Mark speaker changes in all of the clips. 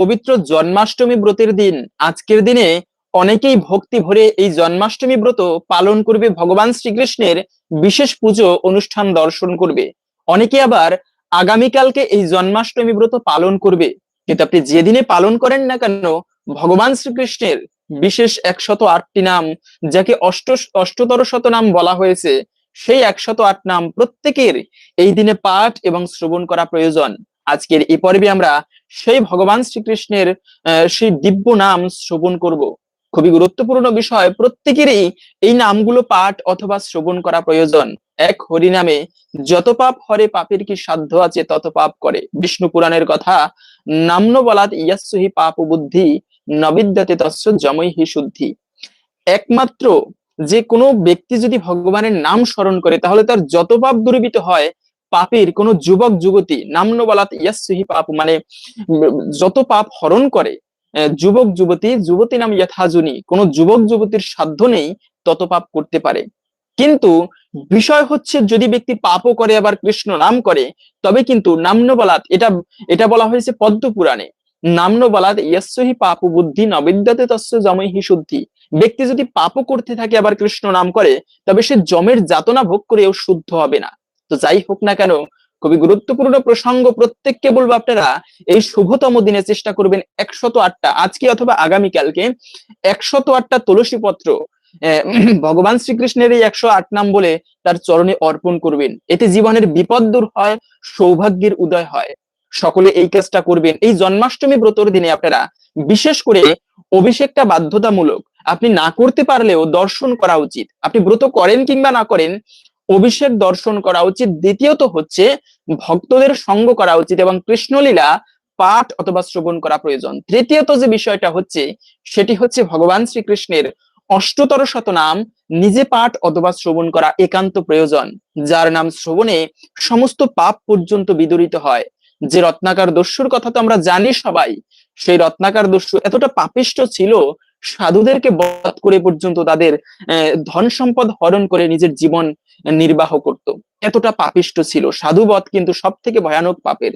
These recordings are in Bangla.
Speaker 1: পবিত্র জন্মাষ্টমী ব্রতের দিন আজকের দিনে অনেকেই ভক্তি ভরে এই জন্মাষ্টমী ব্রত পালন করবে ভগবান শ্রীকৃষ্ণের বিশেষ পুজো অনুষ্ঠান দর্শন করবে অনেকে আবার আগামীকালকে এই জন্মাষ্টমী ব্রত পালন করবে কিন্তু আপনি যেদিনে পালন করেন না কেন ভগবান শ্রীকৃষ্ণের বিশেষ একশত আটটি নাম যাকে অষ্ট অষ্টতর শত নাম বলা হয়েছে সেই একশত আট নাম প্রত্যেকের এই দিনে পাঠ এবং শ্রবণ করা প্রয়োজন আজকের এ পর্বে আমরা সেই ভগবান শ্রীকৃষ্ণের সেই দিব্য নাম শ্রবণ করব খুবই গুরুত্বপূর্ণ বিষয় প্রত্যেকেরই এই নামগুলো পাঠ অথবা শ্রবণ করা প্রয়োজন এক হরি নামে যত পাপ হরে পাপের কি সাধ্য আছে তত পাপ করে বিষ্ণু পুরাণের কথা নাম্ন বলাত হি পাপ বুদ্ধি নবিদ্যাতে তস্য জমই হি শুদ্ধি একমাত্র যে কোনো ব্যক্তি যদি ভগবানের নাম স্মরণ করে তাহলে তার যত পাপ দূরীভূত হয় পাপের কোন যুবক যুবতী বলাত ইয়াসহি পাপ মানে যত পাপ হরণ করে যুবক যুবতী যুবতী নাম ইয়াথাজুনি কোন যুবক যুবতীর সাধ্য নেই তত পাপ করতে পারে কিন্তু বিষয় হচ্ছে যদি ব্যক্তি পাপও করে আবার কৃষ্ণ নাম করে তবে কিন্তু বলাত এটা এটা বলা হয়েছে পদ্ম পুরাণে বলাত ইয়াসহি পাপ বুদ্ধি নবিদ্যাতে তস্য হি শুদ্ধি ব্যক্তি যদি পাপও করতে থাকে আবার কৃষ্ণ নাম করে তবে সে জমের যাতনা ভোগ করেও শুদ্ধ হবে না তো যাই হোক না কেন খুবই গুরুত্বপূর্ণ প্রসঙ্গ প্রত্যেককে বলবো আপনারা এই শুভতম দিনে চেষ্টা করবেন একশত আটটা আজকে অথবা আগামীকালকে একশত আটটা তুলসী পত্র ভগবান শ্রীকৃষ্ণের এই একশো আট নাম বলে তার চরণে অর্পণ করবেন এতে জীবনের বিপদ দূর হয় সৌভাগ্যের উদয় হয় সকলে এই কাজটা করবেন এই জন্মাষ্টমী ব্রতর দিনে আপনারা বিশেষ করে অভিষেকটা বাধ্যতামূলক আপনি না করতে পারলেও দর্শন করা উচিত আপনি ব্রত করেন কিংবা না করেন অভিষেক দর্শন করা উচিত দ্বিতীয়ত হচ্ছে ভক্তদের সঙ্গ করা উচিত এবং কৃষ্ণলীলা পাঠ অথবা শ্রবণ করা প্রয়োজন তৃতীয়ত যে বিষয়টা হচ্ছে সেটি হচ্ছে ভগবান শ্রীকৃষ্ণের অষ্টতর শত নাম নিজে পাঠ অথবা শ্রবণ করা একান্ত প্রয়োজন যার নাম শ্রবণে সমস্ত পাপ পর্যন্ত বিদরিত হয় যে রত্নাকার দস্যুর কথা তো আমরা জানি সবাই সেই রত্নাকার দস্যু এতটা পাপিষ্ট ছিল সাধুদেরকে বধ করে পর্যন্ত তাদের ধন সম্পদ হরণ করে নিজের জীবন নির্বাহ করত এতটা পাপিষ্ট ছিল সাধুবধ কিন্তু সব থেকে ভয়ানক পাপের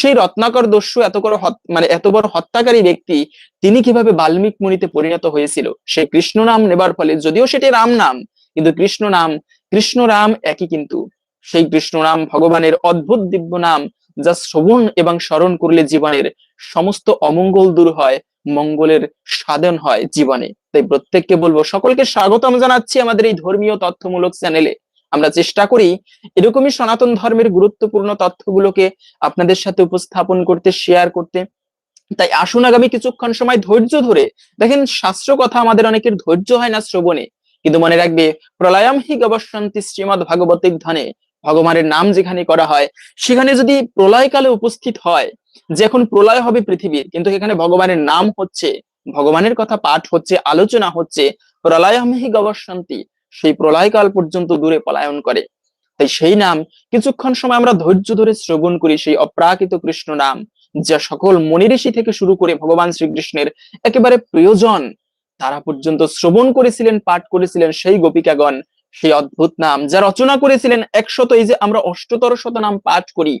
Speaker 1: সেই রত্নাকর দস্যু এত বড় মানে এত বড় হত্যাকারী ব্যক্তি তিনি কিভাবে বাল্মিক মুনিতে পরিণত হয়েছিল সে কৃষ্ণ নাম নেবার ফলে যদিও সেটি রাম নাম কিন্তু কৃষ্ণ নাম কৃষ্ণ রাম একই কিন্তু সেই কৃষ্ণ নাম ভগবানের অদ্ভুত দিব্য নাম যা শ্রবণ এবং স্মরণ করলে জীবনের সমস্ত অমঙ্গল দূর হয় মঙ্গলের সাধন হয় জীবনে তাই প্রত্যেককে বলবো সকলকে স্বাগতম জানাচ্ছি আমাদের এই ধর্মীয় তথ্যমূলক চ্যানেলে আমরা চেষ্টা করি এরকমই সনাতন ধর্মের গুরুত্বপূর্ণ তথ্যগুলোকে আপনাদের সাথে উপস্থাপন করতে শেয়ার করতে তাই আসুন আগামী কিছুক্ষণ সময় ধৈর্য ধরে দেখেন শাস্ত্র কথা আমাদের অনেকের ধৈর্য হয় না শ্রবণে কিন্তু মনে রাখবে প্রলয়ম হি গবসন্তি শ্রীমদ ভাগবতিক ধনে ভগবানের নাম যেখানে করা হয় সেখানে যদি প্রলয়কালে উপস্থিত হয় যে এখন প্রলয় হবে পৃথিবীর কিন্তু এখানে ভগবানের নাম হচ্ছে ভগবানের কথা পাঠ হচ্ছে আলোচনা হচ্ছে প্রলয়ম হি গবসন্তি সেই প্রলয়কাল পর্যন্ত দূরে পলায়ন করে তাই সেই নাম কিছুক্ষণ সময় আমরা ধৈর্য ধরে শ্রবণ করি সেই অপ্রাকৃত কৃষ্ণ নাম যা সকল মনিঋষি থেকে শুরু করে ভগবান শ্রীকৃষ্ণের একেবারে প্রয়োজন তারা পর্যন্ত শ্রবণ করেছিলেন পাঠ করেছিলেন সেই গোপিকাগণ সেই অদ্ভুত নাম যা রচনা করেছিলেন একশত এই যে আমরা অষ্টতর শত নাম পাঠ করি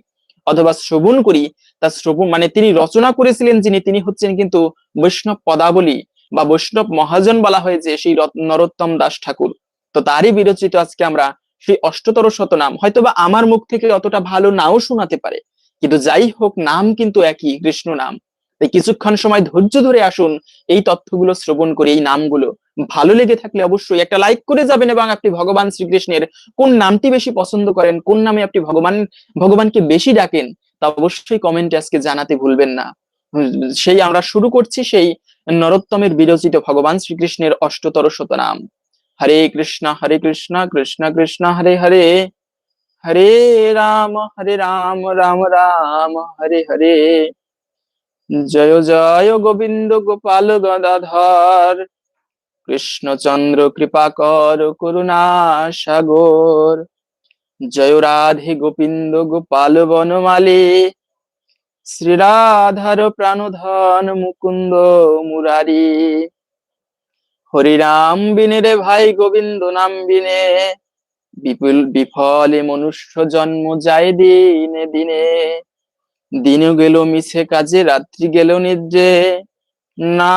Speaker 1: অথবা শ্রবণ করি তা শ্রবণ মানে তিনি রচনা করেছিলেন যিনি তিনি হচ্ছেন কিন্তু বৈষ্ণব পদাবলী বা বৈষ্ণব মহাজন বলা হয়েছে সেই নরোত্তম দাস ঠাকুর তো তারই বিরচিত আজকে আমরা সেই অষ্টতর শতনাম হয়তোবা আমার মুখ থেকে অতটা ভালো নাও শোনাতে পারে কিন্তু যাই হোক নাম কিন্তু একই কৃষ্ণ নাম তাই কিছুক্ষণ সময় ধৈর্য ধরে আসুন এই তথ্যগুলো শ্রবণ করে এই নামগুলো ভালো লেগে থাকলে অবশ্যই একটা লাইক করে যাবেন এবং আপনি ভগবান শ্রীকৃষ্ণের কোন নামটি বেশি পছন্দ করেন কোন নামে আপনি ভগবান ভগবানকে বেশি ডাকেন তা অবশ্যই কমেন্টে আজকে জানাতে ভুলবেন না সেই আমরা শুরু করছি সেই নরোত্তমের বিরচিত ভগবান শ্রীকৃষ্ণের অষ্টতর শতনাম হরে কৃষ্ণ হরে কৃষ্ণ কৃষ্ণ কৃষ্ণ হরে হরে হরে রাম হরে রাম রাম রাম হরে হরে জয় জয় গোবিন্দ গোপাল গদাধর কৃষ্ণচন্দ্র কর করুণা সাগর জয় রাধে গোবিন্দ গোপাল বনমালী শ্রীরাধার প্রাণধন মুকুন্দ মুরারী হরিরাম বিনে রে ভাই গোবিন্দ নাম বিনে বিপুল বিফলে মনুষ্য জন্ম যায় দিনে দিনে দিনও গেল মিছে কাজে রাত্রি গেল নিদ্রে না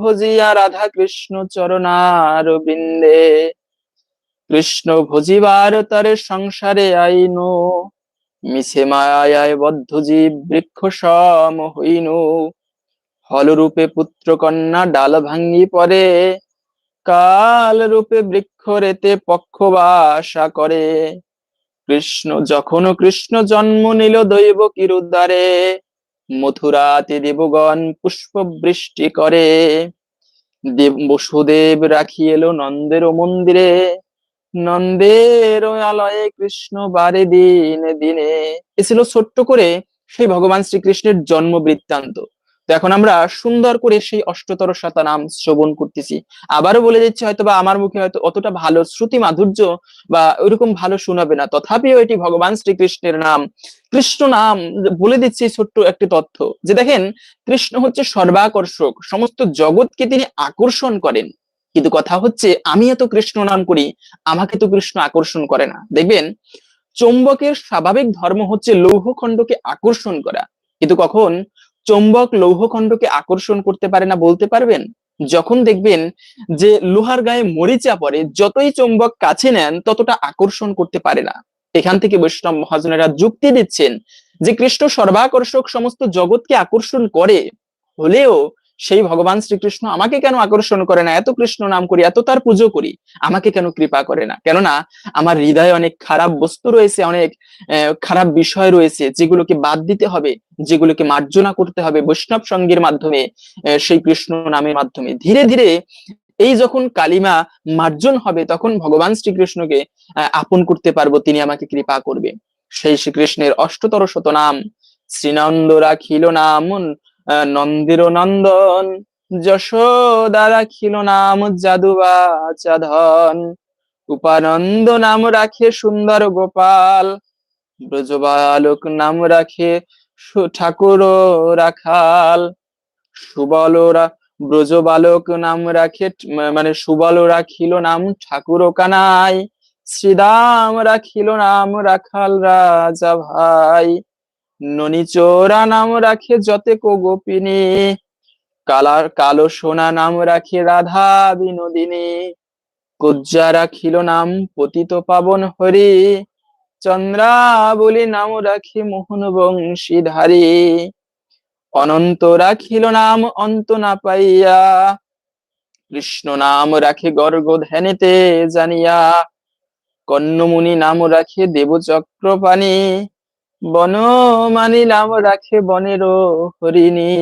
Speaker 1: ভজিয়া রাধা কৃষ্ণ চরণার বিন্দে কৃষ্ণ ভজিবার তারে সংসারে আইন মিছে মায়ায় বদ্ধ জীব বৃক্ষ সম হইনু ফলরূপে পুত্রকন্যা ডাল ভাঙ্গি পরে কাল রূপে বৃক্ষ রেতে পক্ষ বাসা করে কৃষ্ণ যখন কৃষ্ণ জন্ম নিল দৈব কিরুদ্দারে মথুরাতে দেবগণ পুষ্প বৃষ্টি করে দেব বসুদেব রাখি এলো নন্দের মন্দিরে নন্দের আলয়ে কৃষ্ণ বারে দিন দিনে এ ছিল ছোট্ট করে সেই ভগবান শ্রীকৃষ্ণের জন্ম বৃত্তান্ত তো এখন আমরা সুন্দর করে সেই অষ্টতর শতা নাম শ্রবণ করতেছি আবারও বলে দিচ্ছি হয়তো বা আমার মুখে হয়তো অতটা ভালো শ্রুতি মাধুর্য বা ওইরকম ভালো শোনাবে না তথাপিও এটি ভগবান শ্রীকৃষ্ণের নাম কৃষ্ণ নাম বলে দিচ্ছি ছোট্ট একটি তথ্য যে দেখেন কৃষ্ণ হচ্ছে সর্বাকর্ষক সমস্ত জগৎকে তিনি আকর্ষণ করেন কিন্তু কথা হচ্ছে আমি এত কৃষ্ণ নাম করি আমাকে তো কৃষ্ণ আকর্ষণ করে না দেখবেন চুম্বকের স্বাভাবিক ধর্ম হচ্ছে লৌহখণ্ডকে আকর্ষণ করা কিন্তু কখন চৌম্বক লৌহখণ্ডকে আকর্ষণ করতে পারে না বলতে পারবেন যখন দেখবেন যে লোহার গায়ে মরিচা পরে যতই চৌম্বক কাছে নেন ততটা আকর্ষণ করতে পারে না এখান থেকে বৈষ্ণব মহাজনেরা যুক্তি দিচ্ছেন যে কৃষ্ণ সর্বাকর্ষক সমস্ত জগৎকে আকর্ষণ করে হলেও সেই ভগবান শ্রীকৃষ্ণ আমাকে কেন আকর্ষণ করে না এত কৃষ্ণ নাম করি এত তার পুজো করি আমাকে কেন কৃপা করে না কেননা আমার হৃদয়ে অনেক খারাপ বস্তু রয়েছে অনেক খারাপ বিষয় রয়েছে যেগুলোকে বাদ দিতে হবে যেগুলোকে মার্জনা করতে হবে বৈষ্ণব সঙ্গীর মাধ্যমে সেই কৃষ্ণ নামের মাধ্যমে ধীরে ধীরে এই যখন কালিমা মার্জন হবে তখন ভগবান শ্রীকৃষ্ণকে আপন করতে পারবো তিনি আমাকে কৃপা করবে সেই শ্রীকৃষ্ণের অষ্টতর শত নাম শ্রীনন্দ রাখিল নাম নন্দির নন্দন যশোদা রাখিল নাম জাদুবা চাধন উপানন্দ নাম রাখে সুন্দর গোপাল ব্রজবালক নাম রাখে ঠাকুর রাখাল সুবলরা ব্রজবালক নাম রাখে মানে সুবল রাখিল নাম ঠাকুর কানাই শ্রীদাম রাখিল নাম রাখাল রাজা ভাই ননি চোরা নাম রাখে যতে কো গোপিনী কালার কালো সোনা নাম রাখে রাধা বিনোদিনী কুজ্জা রাখিল নাম পতিত পাবন হরি চন্দ্রাবলী নাম রাখি মোহন বংশীধারী অনন্ত রাখিল নাম অন্ত না পাইয়া কৃষ্ণ নাম রাখে গর্গ ধ্যানেতে জানিয়া কন্নমুনি নাম রাখে দেবচক্রপাণী বন মানি নাম রাখে বনেরও হরিণী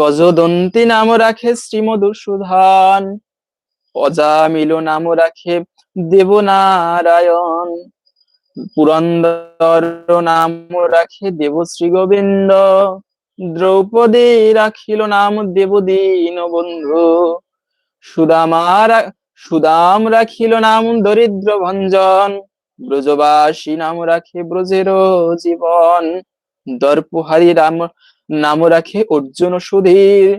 Speaker 1: গজদন্তী নাম রাখে শ্রীমধুসূধান অজামিল নাম রাখে দেবনারায়ণ পুরন্দর নাম রাখে দেবশ্রী গোবিন্দ দ্রৌপদী রাখিল নাম দেবদীন বন্ধু সুদামা সুদাম রাখিল নাম দরিদ্র ভঞ্জন ব্রজবাসী নাম রাখে ব্রজের জীবন দর্পহারি রাম নাম রাখে অর্জুন সুধীর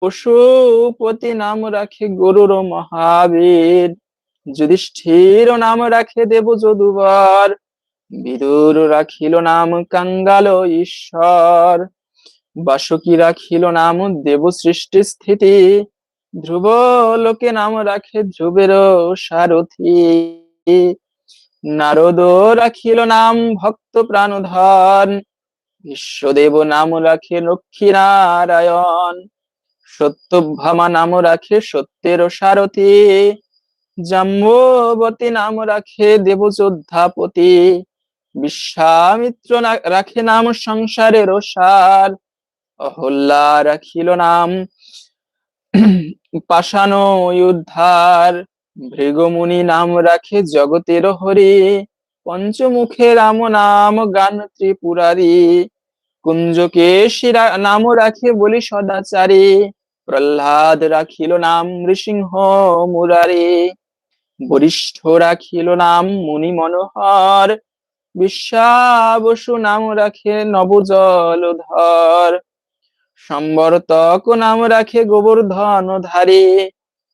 Speaker 1: পশুপতি নাম রাখে গরুর মহাবীর যুধিষ্ঠির নাম রাখে দেব যদুবার বিদুর রাখিল নাম কাঙ্গাল ঈশ্বর বাসুকি রাখিল নাম দেব সৃষ্টি স্থিতি ধ্রুব লোকে নাম রাখে ধ্রুবের সারথী নারদ রাখিল নাম ভক্ত প্রাণধন বিশ্বদেব নাম রাখে লক্ষ্মী নারায়ণ সত্যভামা নাম রাখে সত্যের সারথি জাম্বতী নাম রাখে দেবযোদ্ধাপতি বিশ্বামিত্র রাখে নাম সংসারের সার অহল্লা রাখিল নাম পাশানো উদ্ধার ভৃগমুনি নাম রাখে জগতের হরে পঞ্চমুখে রাম নাম গান ত্রিপুরারি কুঞ্জকে শিরা নাম রাখে বলি সদাচারে প্রহ্লাদ রাখিল নাম নৃসিংহ মুরারে বরিষ্ঠ রাখিল নাম মুনি মনোহর বিশ্বাবসু নাম রাখে নবজলধর সম্বর্তক নাম রাখে গোবর্ধন ধারে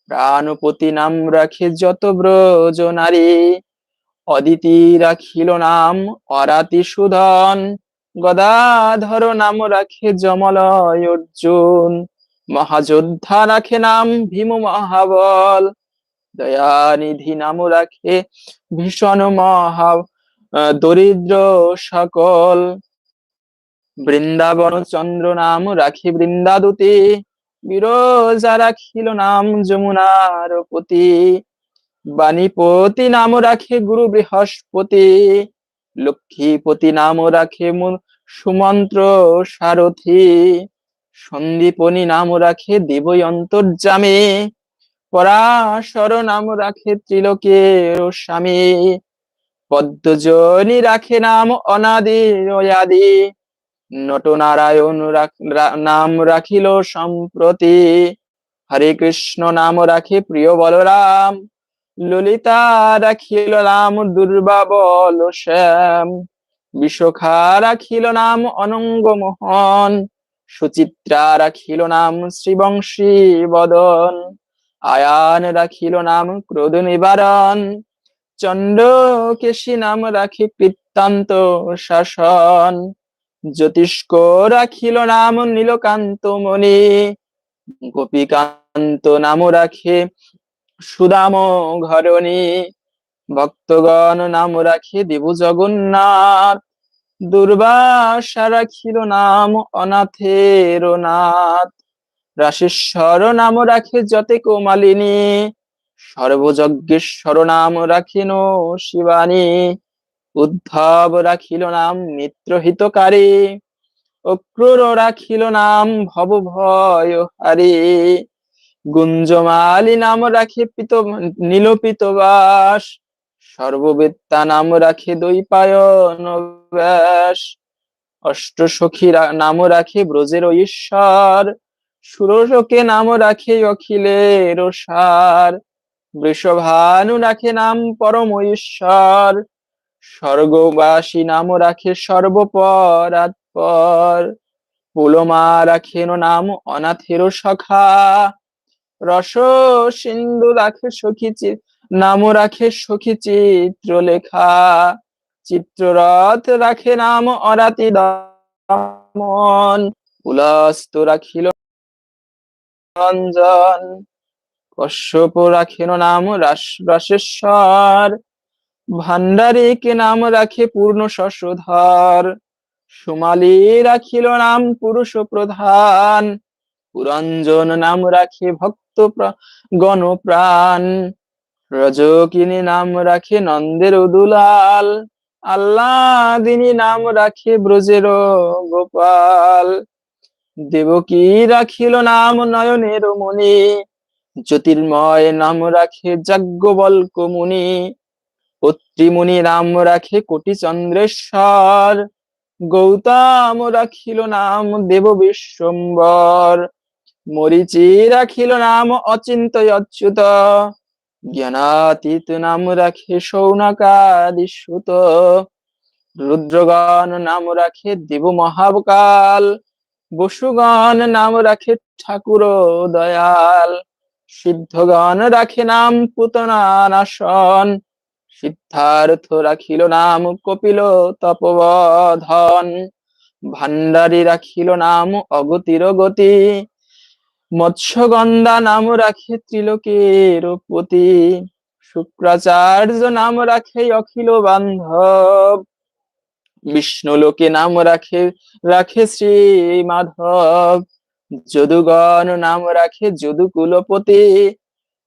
Speaker 1: প্রাণপতি নাম রাখে যত ব্রজ নারী অদিতি রাখিল নাম অরাতি সুধন গদাধর নাম রাখে যমলয় অর্জুন মহাযোদ্ধা রাখে নাম ভীম মহাবল দয়ানিধি নাম রাখে ভীষণ মহা দরিদ্র সকল বৃন্দাবন চন্দ্র নাম রাখি বৃন্দাদুতি বিরজা রাখিল নাম যমুনার পতি বাণীপতি নাম রাখে গুরু বৃহস্পতি লক্ষ্মীপতি নাম রাখে সুমন্ত্র সারথি সন্দীপনী নাম রাখে দেবই অন্তর্জামে পরাশর নাম রাখে ত্রিলোকের স্বামী পদ্মজনী রাখে নাম অনাদি অয়াদি নটনারায়ণ নাম রাখিল সম্প্রতি হরে কৃষ্ণ নাম রাখে প্রিয় বলরাম ললিতা রাখিল নাম দুর্বা বল শ্যাম বিশখা রাখিল নাম অনঙ্গ মোহন সুচিত্রা রাখিল নাম শ্রীবংশী বদন আয়ান রাখিল নাম ক্রোধ নিবারণ কেশী নাম রাখি কৃত্তান্ত শাসন জ্যোতিষ্ক রাখিল নাম নীলকান্ত মনে গোপীকান্ত নাম রাখে সুদাম ঘরণী ভক্তগণ নাম রাখে দেবু জগন্নাথ দুর্বাসা রাখিল নাম অনাথের নাথ রাশেশ্বর নাম রাখে যতে কোমালিনী সর্বযজ্ঞেশ্বর নাম রাখেন শিবানী উদ্ধব রাখিল নাম মিত্র হিতকারী অক্রুর রাখিল নাম ভব ভয় হারে গুঞ্জমালি নাম রাখে পিত নীলপিত বাস সর্ববিদ্যা নাম রাখে দৈপায়ন ব্যাস অষ্ট সখী নাম রাখে ব্রজের ঈশ্বর সুরসকে নাম রাখে অখিলের সার বৃষভানু রাখে নাম পরম ঈশ্বর স্বর্গবাসী নাম রাখে পর পুলমা রাখেন নাম অনাথের সখা রস সিন্ধু রাখে সখী নাম রাখে সখী চিত্র লেখা চিত্ররথ রাখে নাম অরাতি দামন উলাস্ত রাখিল রঞ্জন কশ্যপ রাখেন নাম রাস রাসেশ্বর কে নাম রাখে পূর্ণ শশধর সোমালি রাখিল নাম পুরুষ প্রধান পুরঞ্জন নাম রাখে ভক্ত গণপ্রাণ রজকিনী নাম রাখে নন্দের দুলাল আল্লাহ দিনী নাম রাখে ব্রজের গোপাল দেবকী রাখিল নাম নয়নের মনি জ্যোতির্ময় নাম রাখে যজ্ঞবল্ক মুনি ত্রিমুনি নাম রাখে কোটি চন্দ্রেশ্বর গৌতম রাখিল নাম দেব বিশ্বম্বর মরিচি রাখিল নাম অচিন্ত অচ্যুত জ্ঞানাতীত নাম রাখে সৌনাকাদিসুত রুদ্রগণ নাম রাখে দেব মহাবকাল বসুগণ নাম রাখে ঠাকুর দয়াল সিদ্ধগণ রাখে নাম নাশন সিদ্ধার্থ রাখিল নাম কপিল তপবধন ভান্ডারী রাখিল নাম অগতির গতি মৎস্যগন্ধা নাম রাখে ত্রিলোকের পতি শুক্রাচার্য নাম রাখে অখিল বান্ধব বিষ্ণু লোকে নাম রাখে রাখে শ্রী মাধব যদুগণ নাম রাখে যদু কুলপতি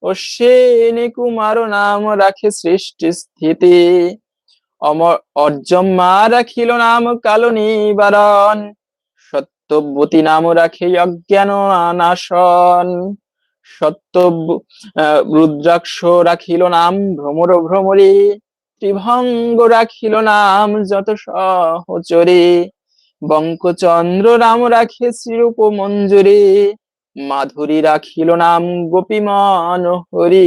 Speaker 1: অশ্বিনী কুমার নাম রাখে সৃষ্টি স্থিতি অমর অর্জম্মা রাখিল নাম কালো নিবারণ সত্যবতী নাম রাখে অজ্ঞান নাশন সত্য রুদ্রাক্ষ রাখিল নাম ভ্রমর ভ্রমরি ত্রিভঙ্গ রাখিল নাম যত সহচরে বঙ্কচন্দ্র নাম রাখে শ্রীরূপ মঞ্জুরী মাধুরী রাখিল নাম গোপীমন হরি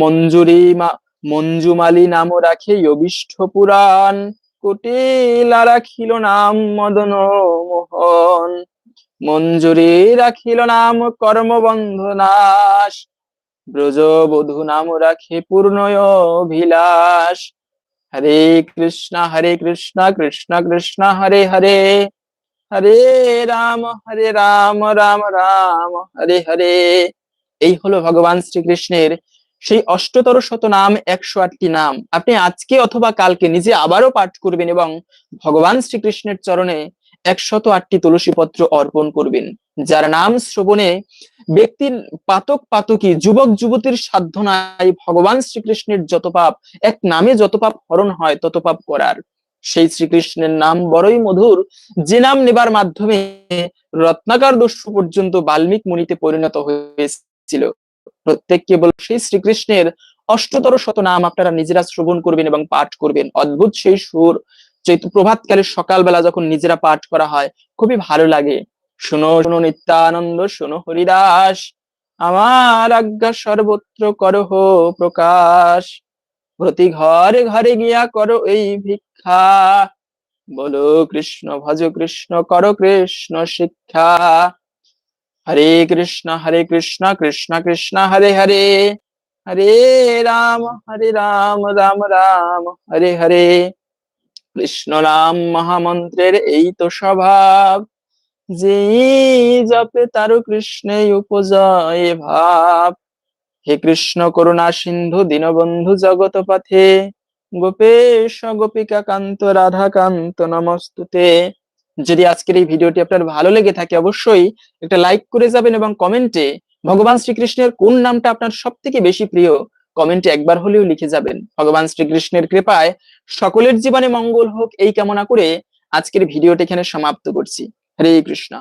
Speaker 1: মঞ্জুরি মঞ্জুমালি নাম রাখে যবিষ্ঠ পুরাণ কুটিলা রাখিল নাম মদন মোহন মঞ্জুরি রাখিল নাম কর্মবন্ধনাশ ব্রজবধূ নাম রাখে পূর্ণয় অভিলাষ হরে কৃষ্ণ হরে কৃষ্ণ কৃষ্ণ কৃষ্ণ হরে হরে হরে রাম হরে রাম রাম রাম হরে হরে এই হলো ভগবান শ্রীকৃষ্ণের সেই অষ্টতর শত নাম একশো আটটি নাম আপনি আজকে অথবা কালকে নিজে আবারও পাঠ করবেন এবং ভগবান শ্রীকৃষ্ণের চরণে একশত আটটি তুলসী পত্র অর্পণ করবেন যার নাম শ্রবণে ব্যক্তির পাতক পাতকি যুবক যুবতীর নাই ভগবান শ্রীকৃষ্ণের যত পাপ এক নামে যত পাপ হরণ হয় তত পাপ করার সেই শ্রীকৃষ্ণের নাম বড়ই মধুর যে নাম নেবার মাধ্যমে রত্নাকার দস্যু পর্যন্ত বাল্মিক মুনিতে পরিণত হয়েছিল প্রত্যেক কেবল সেই শ্রীকৃষ্ণের অষ্টতর শত নাম আপনারা নিজেরা শ্রবণ করবেন এবং পাঠ করবেন অদ্ভুত সেই সুর যেহেতু প্রভাতকালে সকালবেলা যখন নিজেরা পাঠ করা হয় খুবই ভালো লাগে শোনো শোনো নিত্যানন্দ শোনো হরিদাস আমার আজ্ঞা সর্বত্র করহ প্রকাশ প্রতি ঘরে ঘরে গিয়া করো এই ভিক্ষা বলো কৃষ্ণ ভজ কৃষ্ণ করো কৃষ্ণ শিক্ষা হরে কৃষ্ণ হরে কৃষ্ণ কৃষ্ণ কৃষ্ণ হরে হরে হরে রাম হরে রাম রাম রাম হরে হরে কৃষ্ণ রাম মহামন্ত্রের এই তো স্বভাব যে জপে তার কৃষ্ণে উপজয় ভাব হে কৃষ্ণ করুণা সিন্ধু দীনবন্ধু জগত পথে গোপেশ গোপিকা কান্ত রাধা কান্ত নমস্তুতে যদি আজকের এই ভিডিওটি আপনার ভালো লেগে থাকে অবশ্যই একটা লাইক করে যাবেন এবং কমেন্টে ভগবান শ্রীকৃষ্ণের কোন নামটা আপনার সব থেকে বেশি প্রিয় কমেন্টে একবার হলেও লিখে যাবেন ভগবান শ্রীকৃষ্ণের কৃপায় সকলের জীবনে মঙ্গল হোক এই কামনা করে আজকের ভিডিওটি এখানে সমাপ্ত করছি হরে কৃষ্ণ